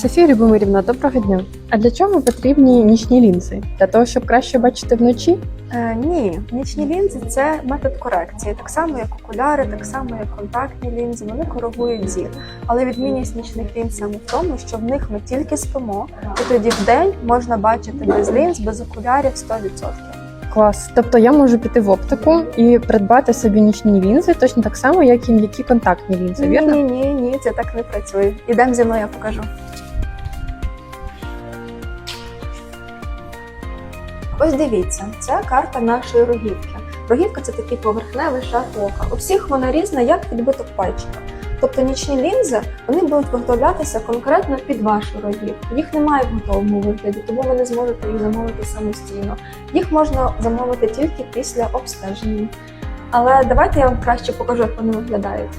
Софія Любомирівна, доброго дня. А для чого потрібні нічні лінзи? Для того, щоб краще бачити вночі? Е, ні, нічні лінзи це метод корекції, так само як окуляри, так само як контактні лінзи. Вони коригують зір. Але відмінність нічних лінз саме в тому, що в них ми тільки спимо, і тоді в день можна бачити без лінз, без окулярів 100%. Клас. Тобто я можу піти в оптику і придбати собі нічні лінзи, точно так само, як і м'які контактні лінзи, Ні, вірно? ні, ні, ні, це так не працює. Ідемо зі мною, я покажу. Ось дивіться, це карта нашої рогівки. Рогівка це такий поверхневий шар ока. У всіх вона різна, як відбиток пальчика. Тобто нічні лінзи вони будуть виготовлятися конкретно під вашу рогівку. Їх немає в готовому вигляді, тому ви не зможете їх замовити самостійно. Їх можна замовити тільки після обстеження. Але давайте я вам краще покажу, як вони виглядають.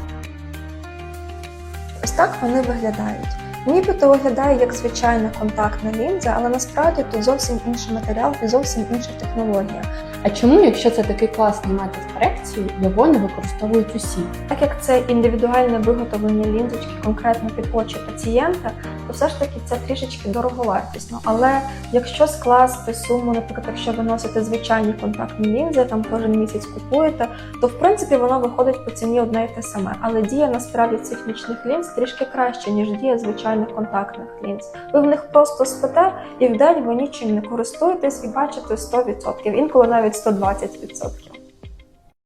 Ось так вони виглядають. Нібито виглядає як звичайна контактна лінза, але насправді тут зовсім інший матеріал і зовсім інша технологія. А чому, якщо це такий класний метод корекції, його не використовують усі? Так як це індивідуальне виготовлення лінзочки конкретно під очі пацієнта, то все ж таки це трішечки дороговартісно. Але якщо скласти суму, наприклад, якщо ви носите звичайні контактні лінзи, там кожен місяць купуєте, то в принципі воно виходить по ціні одне і те саме. Але дія насправді цих нічних лінз трішки краще, ніж дія звичайних контактних лінз. Ви в них просто спите, і в день ви нічим не користуєтесь і бачите 100%, інколи навіть 120%.